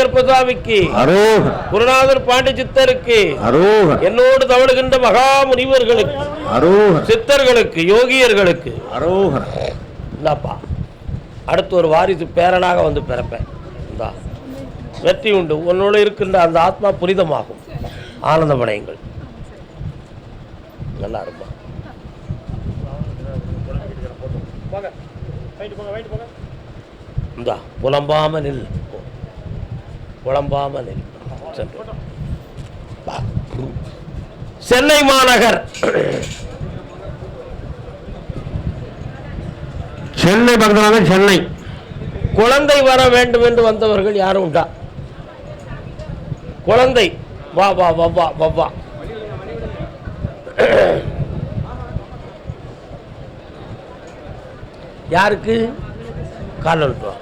கருப்பசாமிக்கு அரோக. குருநாதர் பாண்டி சித்தருக்கு அரோக. என்னோடு தவழுகின்ற மகா முனிவர்களுக்கு அரோக. சித்தர்களுக்கு யோகியர்களுக்கு. அரோக. இந்தாப்பா அடுத்து ஒரு வாரிசு பேரனாக வந்து பிறப்பேன். இந்தா வெற்றி உண்டு. உன்னோடு இருக்கின்ற அந்த ஆத்மா புனிதமாகும். ஆனந்தமடையுங்கள். நல்லா இருப்பா இந்தா புலம்பாம நில் வா. சென்னை மாநகர். சென்னை பக்கத்தில் சென்னை. குழந்தை வர வேண்டும் என்று வந்தவர்கள் யாரும் உண்டா? குழந்தை. வா வா வா வா வா வா. யாருக்கு? கால் வா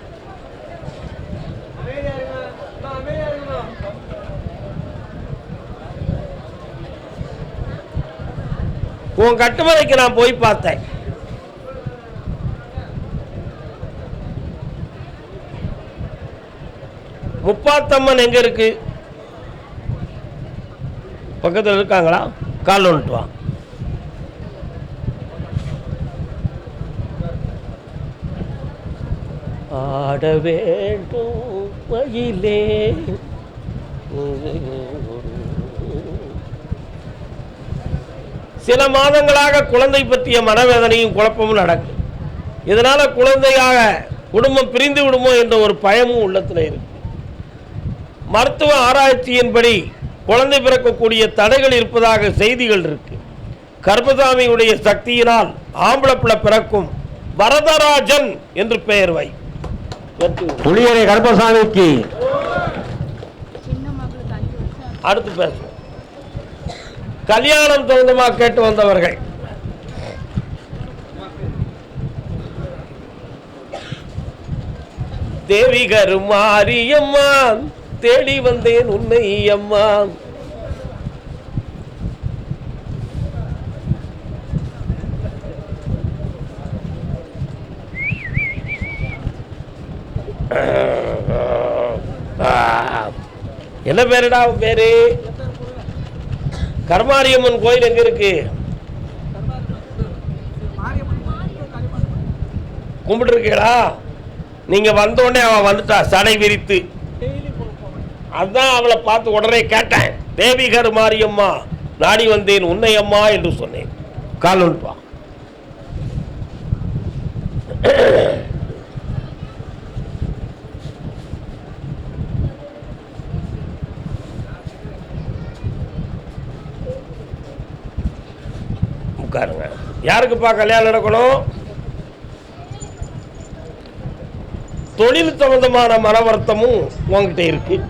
உன் கட்டுமலைக்கு நான் போய் பார்த்தேன். முப்பாத்தம்மன் எங்க இருக்கு? பக்கத்தில் இருக்காங்களா? கால் வந்துட்டு வா. ஆட வேண்டும் மயிலே. சில மாதங்களாக குழந்தை பற்றிய மனவேதனையும் குழப்பமும் நடக்கும் இதனால குழந்தையாக குடும்பம் பிரிந்து விடுமோ என்ற ஒரு பயமும் உள்ளத்தில் இருக்கு. மருத்துவ ஆராய்ச்சியின்படி குழந்தை பிறக்கக்கூடிய தடைகள் இருப்பதாக செய்திகள் இருக்கு. கர்ப்பசாமியுடைய சக்தியினால் ஆம்பளை பிள்ளை பிறக்கும் வரதராஜன் என்று பெயர் வை. புளியரை வருஷம் அடுத்து பேசுவோம். கல்யாணம் சம்பந்தமாக கேட்டு வந்தவர்கள். தேவி கருமாரியம்மா தேடி வந்தேன் உன்னை அம்மா. என்ன பேருடா பேரு? கர்மாரியம்மன் கோயில் எங்க இருக்கு? கும்பிட்டுருக்கீங்களா? நீங்க வந்த உடனே அவன் வந்துட்டா சடை விரித்து. அதான் அவளை பார்த்து உடனே கேட்டேன் தேவி கருமாரியம்மா நாடி வந்தேன் உன்னை அம்மா என்று சொன்னேன். கால் ஒன்றுப்பா யாருக்குப்பா கல்யாணம் நடக்கணும்? தொழில் சம்பந்தமான மன வருத்தமும் உங்ககிட்ட இருக்கு.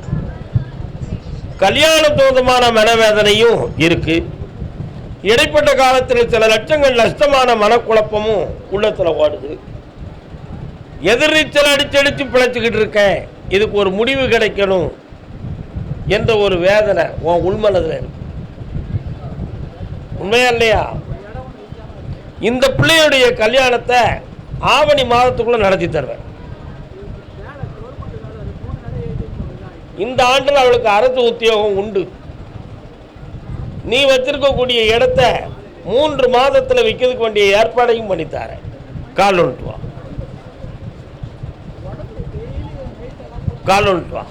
கல்யாணம் சம்பந்தமான மனவேதனையும் இருக்கு. இடைப்பட்ட காலத்தில் சில லட்சங்கள் நஷ்டமான மனக்குழப்பமும் உள்ளத்துல ஓடுது. எதிர்நீச்சல் அடிச்சடிச்சு பிழைச்சிக்கிட்டு இருக்கேன். இதுக்கு ஒரு முடிவு கிடைக்கணும் என்ற ஒரு வேதனை உன் உள்மனதில் இருக்கு. உண்மையா இல்லையா? இந்த பிள்ளையுடைய கல்யாணத்தை ஆவணி மாதத்துக்குள்ள நடத்தி தருவேன். இந்த ஆண்டில் அவளுக்கு அரசு உத்தியோகம் உண்டு. நீ வச்சிருக்கக்கூடிய இடத்த மூன்று மாதத்துல விற்கிறதுக்கு வேண்டிய ஏற்பாடையும் பண்ணித்தார கால் ஒன்று வா. கால் ஒன்று வா.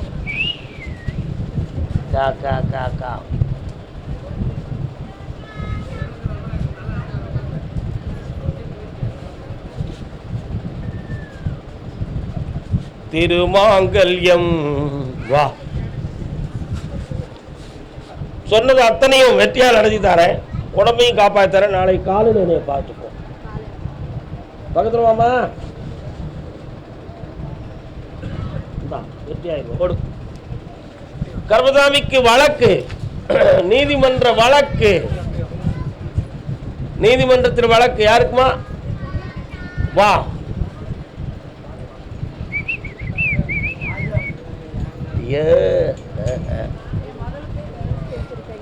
கா கா கா கா. திருமாங்கல்யம். வா. சொன்னது அத்தனையும் வெற்றியால் நடத்தி தரேன். உடம்பையும் காப்பாற்றி நாளைக்கு நாளை காலையில் என்னைய பார்த்துப்போம். பக்கத்தில் வாமா கர்மதாமிக்கு கர்மசாமிக்கு வழக்கு. நீதிமன்ற வழக்கு. நீதிமன்றத்தில் வழக்கு யாருக்குமா? வா. ஐயோ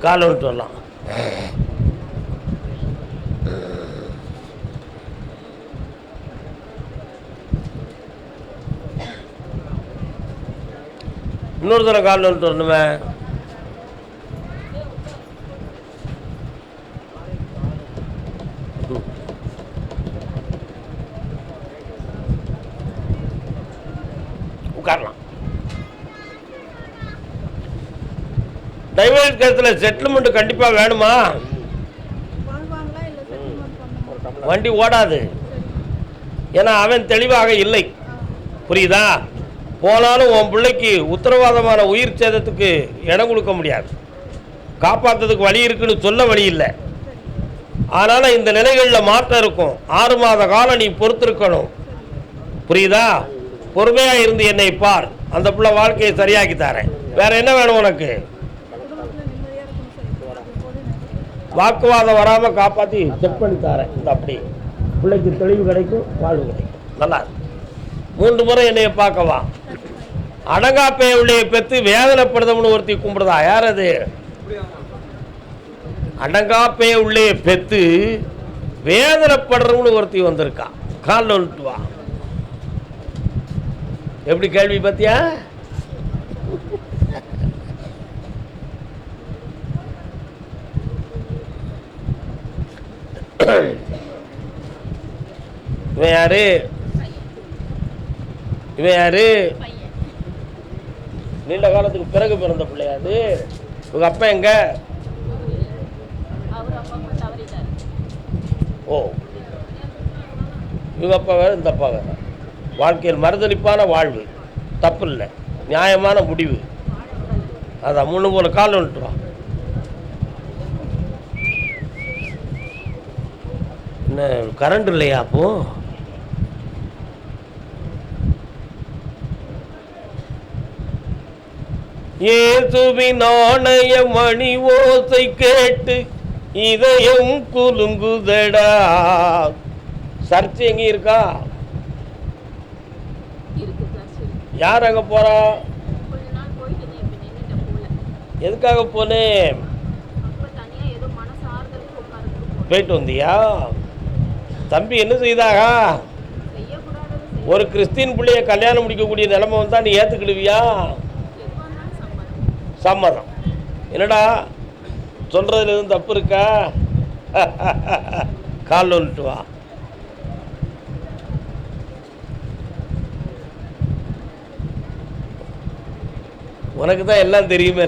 காலை விட்டு வரலாம். இன்னொரு தடவை காலில் வந்துட்டு வரணுமே. உட்காரலாம். டைவர்ஸ் கேஸில் செட்டில்மெண்ட் கண்டிப்பாக வேணுமா? வண்டி ஓடாது. ஏன்னா அவன் தெளிவாக இல்லை. புரியுதா? போனாலும் உன் பிள்ளைக்கு உத்தரவாதமான உயிர் சேதத்துக்கு இடம் கொடுக்க முடியாது. காப்பாற்றுறதுக்கு வழி இருக்குன்னு சொல்ல வழி இல்லை. அதனால் இந்த நிலைகளில் மாற்றம் இருக்கும். ஆறு மாத காலம் நீ பொறுத்திருக்கணும். புரியுதா? பொறுமையாக இருந்து என்னை பார். அந்த பிள்ளை வாழ்க்கையை சரியாக்கி தரேன். வேற என்ன வேணும் உனக்கு குடும்பத்தில் நிம்மதியாக இருக்கணும் சார் அது போது நினைக்கிறேன் வாக்குவாதம் வராமல் காப்பாற்றி செக் பண்ணி தரேன். இந்த அப்படி. பிள்ளைக்கு தெளிவு கிடைக்கும் வாழ்வு கிடைக்கும். நல்லா. மூன்று முறை என்னைய பார்க்கவா. அடங்காப்பைய உள்ளே பெற்று வேதனைப்படுதம்னு ஒருத்தி கும்பிடுதா. யார் அது? அடங்காப்பைய உள்ளே பெற்று வேதனைப்படுறவனு ஒருத்தி வந்திருக்கா. காலில் வந்துட்டு வா எப்படி கேள்வி பார்த்தியா? இவன் யாரு? இவன் யாரு? நீண்ட காலத்துக்கு பிறகு பிறந்த பிள்ளையாது உங்க அப்பா எங்க? ஓ. இவங்க அப்பா வேற இந்த அப்பா வேற. வாழ்க்கையில் மறுதளிப்பான வாழ்வு. தப்பு இல்லை நியாயமான முடிவு. அதான் மூணு மூணு கால் விட்டுருவான் என்ன கரண்ட் இல்லையா அப்போ? இயேசுவின் ஆணைய மணி ஓசை கேட்டு இதயம் குலுங்குதடா. சர்ச் எங்க இருக்கா? யார் அங்க போறா? எதுக்காக போனேன். போயிட்டு வந்தியா? தம்பி என்ன செய்தாக ஒரு கிறிஸ்டின் பிள்ளைய கல்யாணம் முடிக்கக்கூடிய நிலைமை வந்தால் நீ ஏற்றுக்கிடுவியா சம்மதம். என்னடா? சொல்றதுல எதுவும் தப்பு இருக்கா? கால் வந்துட்டு வா. உனக்கு தான் எல்லாம் தெரியுமே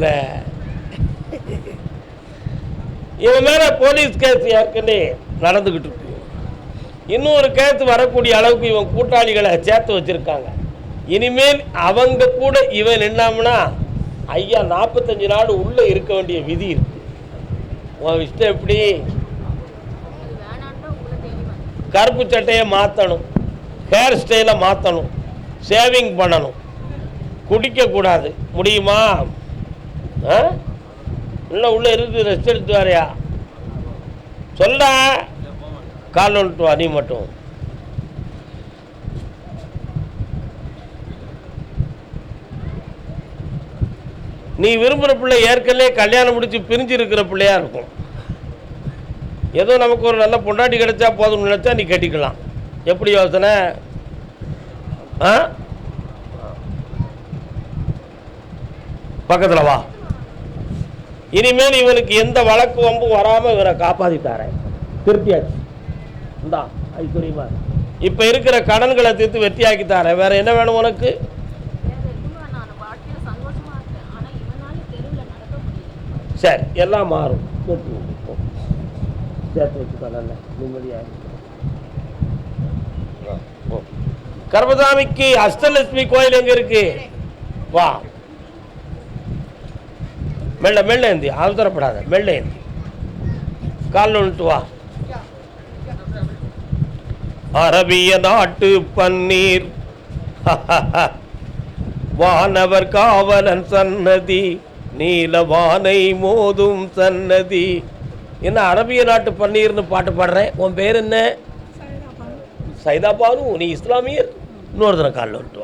இவன் மேல போலீஸ் கேஸ் ஏற்கனவே நடந்துகிட்டு இருக்கு. இன்னொரு கேத்து வரக்கூடிய அளவுக்கு இவன் கூட்டாளிகளை சேர்த்து வச்சிருக்காங்க. இனிமேல் அவங்க கூட இவன் நின்னாம்னா ஐயா நாற்பத்தஞ்சு நாள் உள்ளே இருக்க வேண்டிய விதி இருக்கு. உன் இஷ்டம் எப்படி? கருப்பு சட்டையை மாற்றணும் ஹேர் ஸ்டைலை மாற்றணும் சேவிங் பண்ணணும். குடிக்கக்கூடாது முடியுமா? ஆ? இல்லை உள்ளே இருந்து ரெஸ்ட் எடுத்து வரையா? சொல்ல கால் வந்துட்டு வா மட்டும். நீ விரும்புகிற பிள்ளை ஏற்கனவே கல்யாணம் முடிச்சு பிரிஞ்சு இருக்கிற பிள்ளையா இருக்கும். ஏதோ நமக்கு ஒரு நல்ல பொண்டாட்டி கிடைச்சா போதும்னு நினச்சா நீ கட்டிக்கலாம். எப்படி யோசனை? ஆ? பக்கத்தில் வா. இனிமேல் இவனுக்கு எந்த வழக்கு வம்பும் வராமல் இவனை காப்பாற்றிட்டாரேன் திருப்தியாச்சு. இந்தா ஐஸ்வர்யமா இப்போ இருக்கிற கடன்களை தீர்த்து வெற்றியாக்கி தரேன் வேற என்ன வேணும் உனக்கு? வேற எதுவும் நான் வாழ்க்கையில் சந்தோஷமா இருக்கேன் ஆனால் இவனால தெருவில் நடக்க முடியல சரி எல்லாம் மாறும் சேர்த்து வச்சுக்கோ நல்ல நிம்மதியாக கர்மசாமிக்கு அஷ்டலட்சுமி கோயில் எங்க இருக்கு? வா. மெல்ல மெல்ல ஏந்தி அவசரப்படாத மெல்ல ஏந்தி. காலில் விட்டு வா. அரபிய நாட்டு பன்னீர். வானவர் காவலன் சன்னதி நீலவானை மோதும் சன்னதி. என்ன அரபிய நாட்டு பன்னீர்னு பாட்டு பாடுறேன்? உன் பேர் என்ன? சைதா பானு நீ இஸ்லாமியர்? இன்னொரு தடவை காலில் விட்டு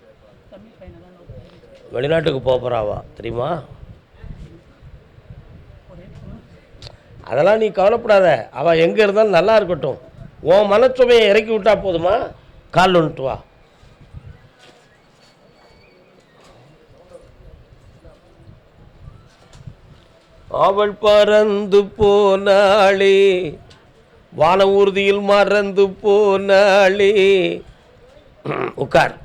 வெளிநாட்டுக்கு போக போகிறாவா தெரியுமா? அதெல்லாம் நீ கவலைப்படாத. அவள் எங்கே இருந்தாலும் நல்லா இருக்கட்டும். உன் மனச்சுமையை இறக்கி விட்டா போதுமா? கால் வந்துட்டு வா. அவள் பறந்து போனாளே வான ஊர்தியில் மறந்து போனாளே. உட்கார்.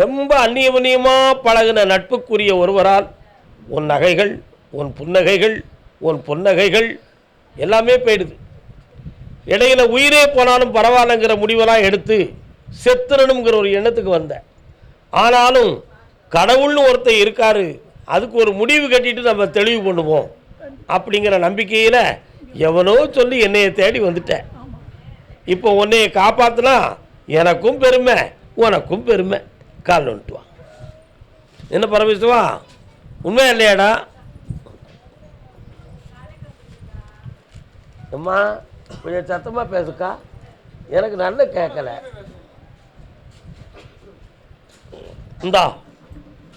ரொம்ப அந்நியமனியமாக பழகின நட்புக்குரிய ஒருவரால் உன் நகைகள் உன் புன்னகைகள் உன் பொன்னகைகள் எல்லாமே போயிடுது. இடையில உயிரே போனாலும் பரவாயில்லைங்கிற முடிவெல்லாம் எடுத்து செத்துறணுங்கிற ஒரு எண்ணத்துக்கு வந்தேன் ஆனாலும் கடவுள்னு ஒருத்தர் இருக்காரு அதுக்கு ஒரு முடிவு கட்டிட்டு நம்ம தெளிவு பண்ணுவோம் அப்படிங்கிற நம்பிக்கையில் எவனோ சொல்லி என்னைய தேடி வந்துட்டேன். இப்போ உன்னைய காப்பாத்துனா எனக்கும் பெருமை உனக்கும் பெருமை. கால் வந்துட்டு வா. என்ன பரமேஸ்வா உண்மையா இல்லையாடா? அம்மா கொஞ்சம் சத்தமாக பேசுக்கா. எனக்கு நல்ல கேட்கல இந்தா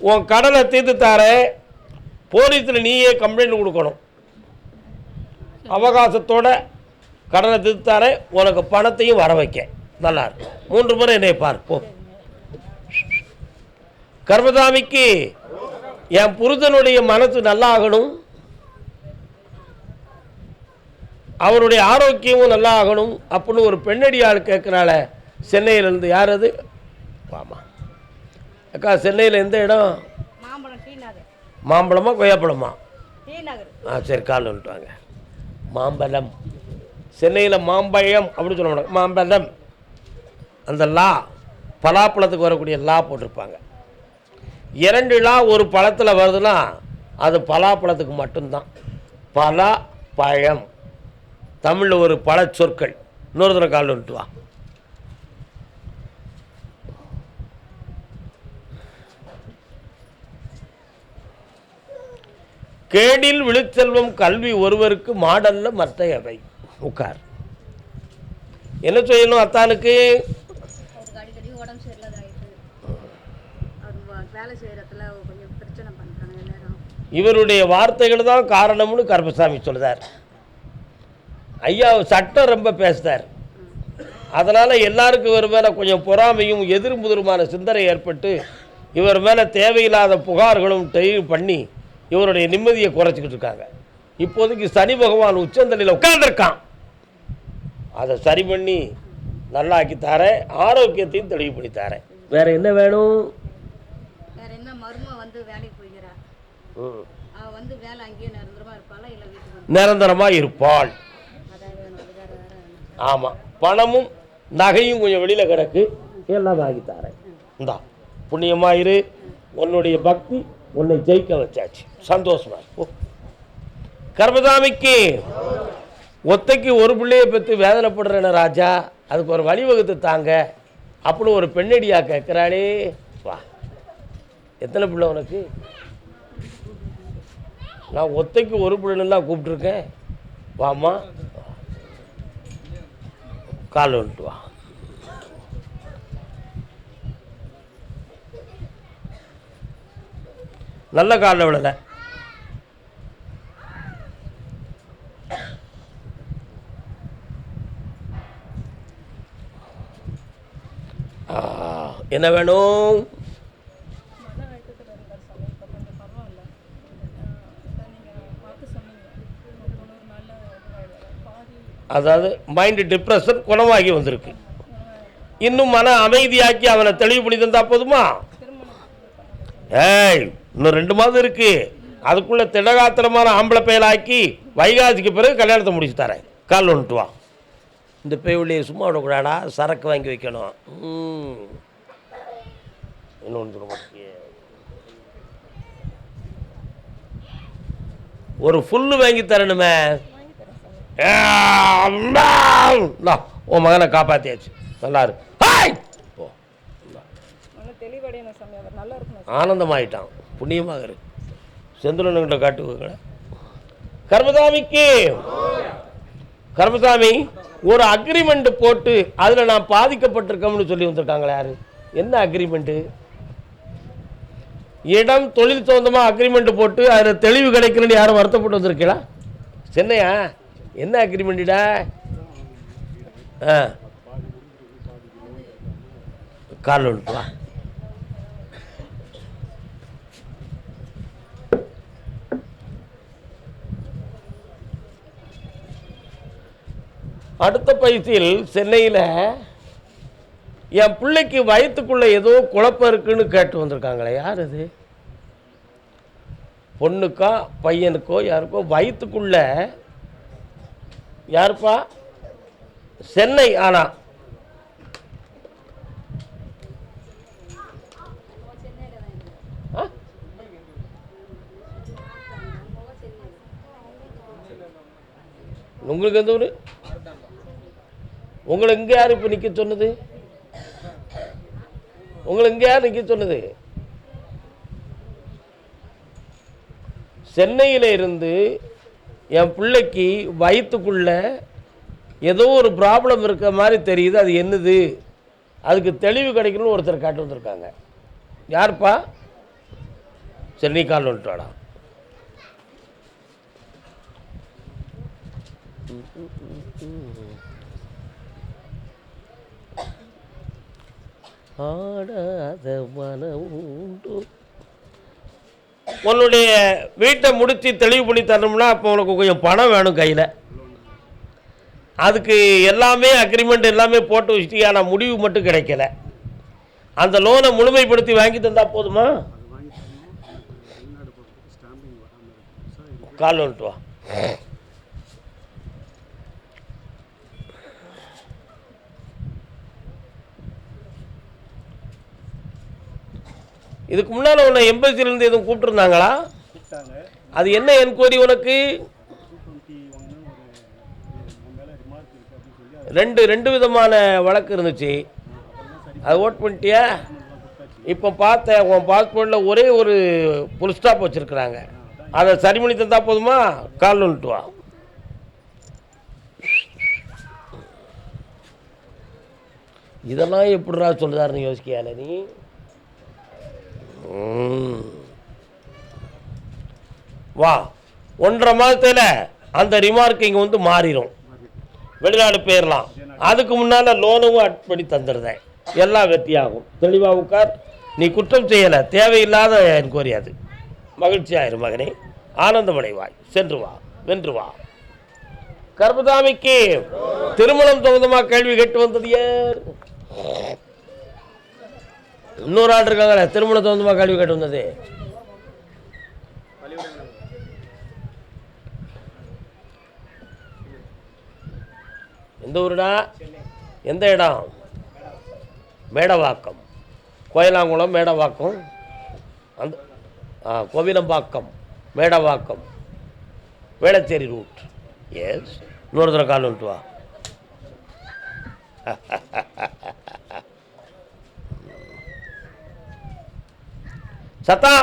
உன் கடனை தீர்த்து தார போலீஸில் நீயே கம்ப்ளைண்ட் கொடுக்கணும். அவகாசத்தோட கடனை தீர்த்து தார உனக்கு பணத்தையும் வர வைக்க. நல்லா இருக்கும் மூன்று முறை என்னை பார்ப்போம் போ கர்மசாமிக்கு என் புருஷனுடைய மனசு நல்லா ஆகணும் அவருடைய ஆரோக்கியமும் நல்லா ஆகணும் அப்படின்னு ஒரு பெண்ணடி ஆள் கேட்குறாள சென்னையிலேருந்து. யார் அது? வாமா. அக்கா சென்னையில் எந்த இடம்? மாம்பழம் கொய்யாப்பழமா? ஆ சரி கால் வாங்க மாம்பழம். சென்னையில் மாம்பழம் அப்படின்னு சொல்ல மாம்பழம். அந்த லா பலாப்பழத்துக்கு வரக்கூடிய லா போட்டிருப்பாங்க. இரண்டுலாம் ஒரு பழத்தில் வருதுன்னா அது பலாப்பழத்துக்கு மட்டும்தான். பலா பழம் தமிழில் ஒரு பல சொற்கள் இன்னொரு தடவை கால் வந்துட்டு வா. கேடில் விழுச்செல்வம் கல்வி ஒருவருக்கு மாடல்ல மற்ற எவை உட்கார். என்ன செய்யணும் அத்தானுக்கு அவருக்கு அடிக்கடி உடம்பு சரியில்லாதாயிட்டு அவர் வ- வேலை செய்கிறத்துல கொஞ்சம் பிரச்சனை பண்ணுறாங்க எல்லாரும் இவருடைய வார்த்தைகள் தான் காரணம்னு கருப்பசாமி சொல்லுதார் ஐயா சட்டம் ரொம்ப பேசுதார் அதனால் எல்லாருக்கும் இவர் மேலே கொஞ்சம் பொறாமையும் எதிர்முதிருமான சிந்தனை ஏற்பட்டு இவர் மேலே தேவையில்லாத புகார்களும் டெய்லி பண்ணி இவருடைய நிம்மதியை குறைச்சிக்கிட்டு இருக்காங்க. இப்போதைக்கு சனி பகவான் உச்சந்தலையில் உட்கார்ந்துருக்கான். அதை சரி பண்ணி நல்லாக்கி தாரேன் ஆரோக்கியத்தையும் தெளிவு பண்ணி தாரேன். வேற என்ன வேணும்? வேற என்ன மருமக வந்து வேலைக்கு வந்து வேலை அங்கேயே நிரந்தரமாக இருப்பாளா இல்லை வீட்டுக்கு நிரந்தரமாக இருப்பாள். ஆமாம் பணமும் நகையும் கொஞ்சம் வெளியில் கிடக்கு. எல்லாம் வாங்கி தரேன். இந்தா புண்ணியமாயிரு உன்னுடைய பக்தி உன்னை ஜெயிக்க வச்சாச்சு. சந்தோஷமா கர்மதாமிக்கு ஒத்தைக்கு ஒரு பிள்ளையை பெற்று வேதனைப்படுறேன ராஜா. அதுக்கு ஒரு வழிவகுத்து தாங்க. அப்படின்னு ஒரு பெண்ணடியா கேட்குறாளே வா. எத்தனை பிள்ளை உனக்கு? நான் ஒத்தைக்கு ஒரு பிள்ளைலாம் கூப்பிட்ருக்கேன் வாமா கால் வந்துட்டு வா. நல்ல காலில் விழலை என்ன வேணும் மன அழுத்தத்தில் இருக்கார் சாமி இப்போ கொஞ்சம் பரவாயில்ல இப்போ நீங்கள் பார்த்து சொன்னீங்க ஒரு தொண்ணூறு நாளில் இதுவாகிடுவார் பாதி அதாவது மைண்டு டிப்ரெஷன் குணமாகி வந்திருக்கு. இன்னும் மன அமைதியாக்கி அவனை தெளிவு பண்ணி தந்தா போதுமா? ஏய் இன்னும் ரெண்டு மாதம் இருக்கு. அதுக்குள்ள திடகாத்திரமான ஆம்பளை பயலாக்கி வைகாசிக்கு பிறகு கல்யாணத்தை முடிச்சு தரேன். கால் வந்துட்டு வா. இந்த பேவுள்ளையை சும்மா விடக்கூடாடா? சரக்கு வாங்கி வைக்கணும். இன்னொன்று சொல்ல. ஒரு ஃபுல்லு வாங்கி தரணுமே. உன் மகனை காப்பாற்றியாச்சு நல்லா இருக்கு ஹாய்! போ. ஆனந்தமாயிட்டான். புண்ணியமாக இருக்கு செந்துலனுங்கிட்ட காட்டுவாங்க கர்மசாமிக்கு! கர்மசாமி ஒரு அக்ரிமெண்ட் போட்டு அதில் நான் பாதிக்கப்பட்டிருக்கோம்னு சொல்லி வந்திருக்காங்களே யாரு? என்ன அக்ரிமெண்ட்டு இடம் தொழில் சொந்தமாக அக்ரிமெண்ட் போட்டு அதில் தெளிவு கிடைக்கலன்னு யாரும் வருத்தப்பட்டு வந்திருக்கீங்களா? சென்னையா? என்ன அக்ரிமெண்ட்டா ஆ. காரில் வந்துட்டு அடுத்த பயிற்சியில் சென்னையில் என் பிள்ளைக்கு வயிற்றுக்குள்ளே ஏதோ குழப்பம் இருக்குன்னு கேட்டு வந்திருக்காங்களே யார் அது? பொண்ணுக்கா பையனுக்கோ யாருக்கோ வயிற்றுக்குள்ளே யாருப்பா? சென்னை ஆனா. ஆ? உங்களுக்கு எந்த ஊர்? உங்களை இங்கே யார் இப்போ நிற்க சொன்னது? உங்களை இங்கே யார் நிற்க சொன்னது? சென்னையில் இருந்து என் பிள்ளைக்கு வயிற்றுக்குள்ள ஏதோ ஒரு ப்ராப்ளம் இருக்க மாதிரி தெரியுது. அது என்னது? அதுக்கு தெளிவு கிடைக்கணும்னு ஒருத்தர் காட்டு வந்திருக்காங்க. யார்ப்பா? சரி நீ கால் வந்துட்டாடா ஆடாத மனம் உண்டு. உன்னுடைய வீட்டை முடித்து தெளிவு பண்ணி தரணும்னா அப்போ உனக்கு கொஞ்சம் பணம் வேணும் கையில். அதுக்கு எல்லாமே அக்ரிமெண்ட் எல்லாமே போட்டு வச்சுட்டு ஆனால் முடிவு மட்டும் கிடைக்கல. அந்த லோனை முழுமைப்படுத்தி வாங்கி தந்தா போதுமா? கால் வந்துட்டு வா. இதுக்கு முன்னால் உன்னை எம்பசிலேருந்து எதுவும் கூப்பிட்டுருந்தாங்களா? அது என்ன என்கொயரி உனக்கு? ரெண்டு ரெண்டு விதமான வழக்கு இருந்துச்சு. அது ஓட் பண்ணிட்டியா? இப்போ பார்த்தேன் உன் பாஸ்போர்ட்டில் ஒரே ஒரு புல் ஸ்டாப் வச்சுருக்குறாங்க. அதை சரி பண்ணி தந்தால் போதுமா? கால் வந்துட்டு வா. இதெல்லாம் எப்படிடா சொல்லுதாருன்னு யோசிக்கையால நீ வா ஒன்றரை மாதத்தில் அந்த ரிமார்க் இங்கே வந்து மாறிடும் வெளிநாடு போயிடலாம் அதுக்கு முன்னால் லோனும் அட் பண்ணி எல்லாம் வெற்றியாகும் தெளிவாக உட்கார். நீ குற்றம் செய்யலை. தேவையில்லாத என்கொயரி அது. மகிழ்ச்சி மகனே. ஆனந்தமடைவாய் சென்று வா. வென்று வா. கர்பதாமிக்கு திருமணம் சம்பந்தமாக கேள்வி கேட்டு வந்தது யார்? இன்னொரு ஆள் இருக்காங்க திருமண சம்பந்தமாக கழிவு கேட்டு வந்தது. எந்த ஊருடா? எந்த இடம்? மேடவாக்கம். கோயிலாங்குளம் மேடவாக்கம். அந்த ஆ கோவிலம்பாக்கம் மேடவாக்கம். வேளச்சேரி ரூட். எஸ் இன்னொரு தடவை கால் வந்துட்டு வா. சத்தா!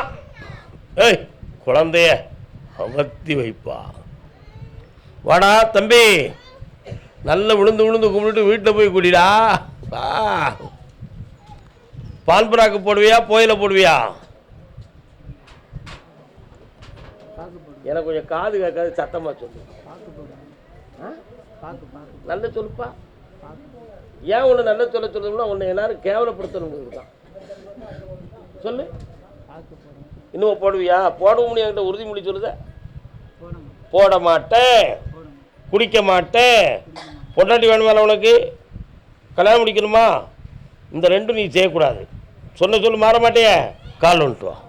ஏய் குழந்தைய அமர்த்தி வைப்பா. வாடா தம்பி. நல்ல விழுந்து விழுந்து கும்பிட்டுட்டு வீட்டில் போய் குடிடா. வா. பான்புராக்கு போடுவியா போயில போடுவியா? எனக்கு கொஞ்சம் காது கேட்காது சத்தமாக சொல்லு. ஆ? நல்ல சொல்லுப்பா. ஏன் உன்னை நல்ல சொல்ல சொல்லணும்னா உன்னை எல்லாரும் கேவலப்படுத்தணுங்கிறது தான் சொல்லு. இன்னும் போடுவியா? போட முடியாத உறுதிமொழி சொல்லுத. போட மாட்டேன். குடிக்க மாட்டேன். பொண்டாட்டி வேணுமால உனக்கு? கல்யாணம் முடிக்கணுமா? இந்த ரெண்டும் நீ செய்யக்கூடாது. சொன்ன சொல்லு மாற மாட்டியே. கால் வந்துட்டு வா.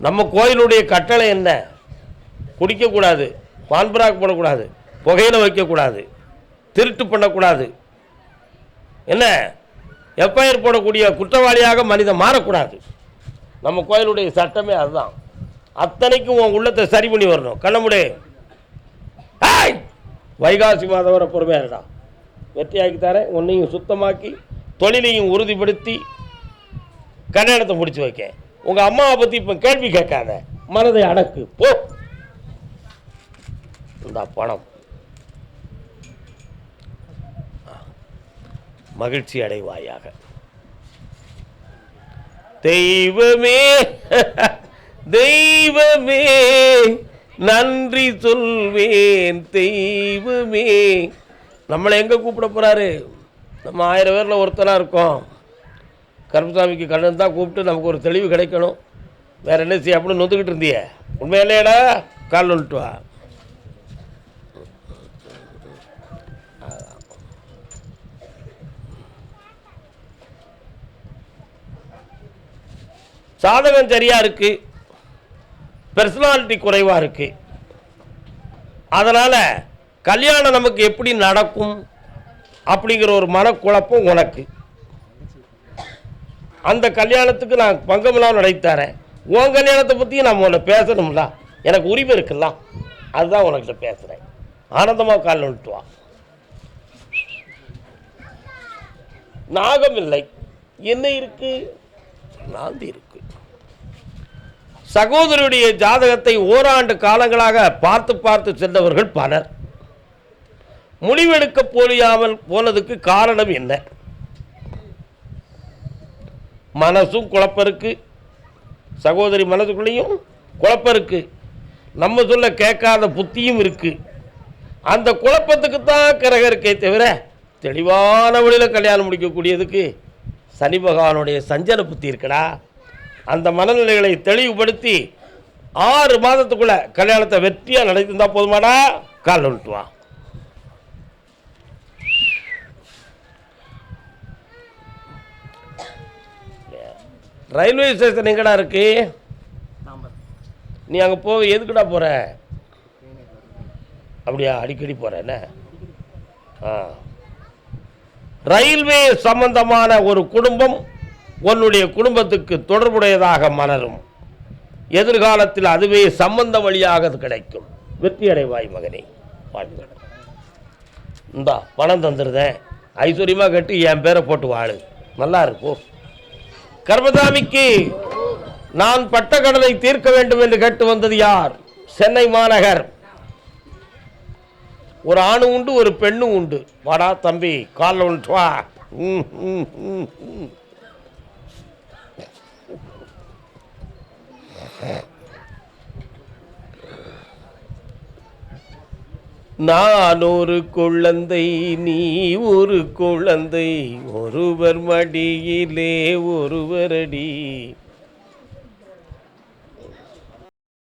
நம்ம கோயிலுடைய கட்டளை என்ன? குடிக்கக்கூடாது. பான்பராக் போடக்கூடாது. புகையில வைக்கக்கூடாது. திருட்டு பண்ணக்கூடாது. என்ன? எஃப்ஐஆர் போடக்கூடிய குற்றவாளியாக மனிதன் மாறக்கூடாது. நம்ம கோயிலுடைய சட்டமே அதுதான். அத்தனைக்கும் உன் உள்ளத்தை சரி பண்ணி வரணும். கண்ணமுடே. வைகாசி மாதம் பொறுமையாக இருக்கா வெற்றியாக்கி தரேன். உன்னையும் சுத்தமாக்கி தொழிலையும் உறுதிப்படுத்தி கல்யாணத்தை முடிச்சு வைக்க உங்கள் அம்மாவை பற்றி இப்போ கேள்வி கேட்காத. மனதை அடக்கு. போ. இந்த பணம். மகிழ்ச்சி அடைவாயாக. தெய்வமே தெய்வமே நன்றி சொல்வேன் தெய்வமே. நம்மளை எங்கே கூப்பிட போகிறாரு நம்ம ஆயிரம் பேரில் ஒருத்தனாக இருக்கோம். கருப்பசாமிக்கு கண்ணன் தான் கூப்பிட்டு நமக்கு ஒரு தெளிவு கிடைக்கணும். வேறு என்ன செய்ய அப்படின்னு நொந்துக்கிட்டு இருந்தியே? உண்மையிலேடா கால் வந்துட்டு வா. சாதகம் சரியாக இருக்குது பர்சனாலிட்டி குறைவாக இருக்குது அதனால் கல்யாணம் நமக்கு எப்படி நடக்கும் அப்படிங்கிற ஒரு மனக்குழப்பம் உனக்கு. அந்த கல்யாணத்துக்கு நான் பங்கமெல்லாம் நடத்தித்தரேன். உன் கல்யாணத்தை பற்றியும் நம்ம உன்னை பேசணும்ல. எனக்கு உரிமை இருக்குல்ல. அதுதான் உனக்கிட்ட பேசுகிறேன் ஆனந்தமாக கால் விட்டு வா. நாகம் இல்லை. என்ன இருக்குது நாந்தி இருக்கு. சகோதரருடைய ஜாதகத்தை ஓராண்டு காலங்களாக பார்த்து பார்த்து சென்றவர்கள் பலர். முடிவெடுக்க போலியாமல் போனதுக்கு காரணம் என்ன? மனசும் குழப்பம் இருக்கு சகோதரி மனசுக்குள்ளேயும் குழப்பம் இருக்கு நம்ம சொல்ல கேட்காத புத்தியும் இருக்கு. அந்த குழப்பத்துக்கு தான் கிரகம் இருக்கே தவிர தெளிவான வழியில் கல்யாணம் முடிக்கக்கூடியதுக்கு சனி பகவானுடைய சஞ்சல புத்தி இருக்குடா. அந்த மனநிலைகளை தெளிவுபடுத்தி ஆறு மாதத்துக்குள்ள கல்யாணத்தை வெற்றியாக நடத்திருந்தா போதுமாடா? கால் விட்டு ரயில்வே ஸ்டேஷன் எங்கடா இருக்கு? நீ அங்கே போக எதுக்குடா போகிற அப்படியா அடிக்கடி போற என்ன? ஆ. ரயில்வே சம்பந்தமான ஒரு குடும்பம் உன்னுடைய குடும்பத்துக்கு தொடர்புடையதாக மலரும். எதிர்காலத்தில் அதுவே சம்பந்த வழியாக அது கிடைக்கும். வெற்றி அடைவாய் மகனே. வாழ்த்துக்கள். இந்தா பணம் தந்துருதேன் ஐஸ்வர்யமாக கட்டி என் பேரை போட்டு வாழு. நல்லா இருக்கும் கர்மதாமிக்கு நான் பட்ட கடனை தீர்க்க வேண்டும் என்று கேட்டு வந்தது யார்? சென்னை மாநகர். ஒரு ஆணும் உண்டு ஒரு பெண்ணும் உண்டு. வாடா தம்பி காலில் ஒன்று வா. நான் ஒரு குழந்தை நீ ஒரு குழந்தை. ஒருவர் மடியிலே ஒருவரடி.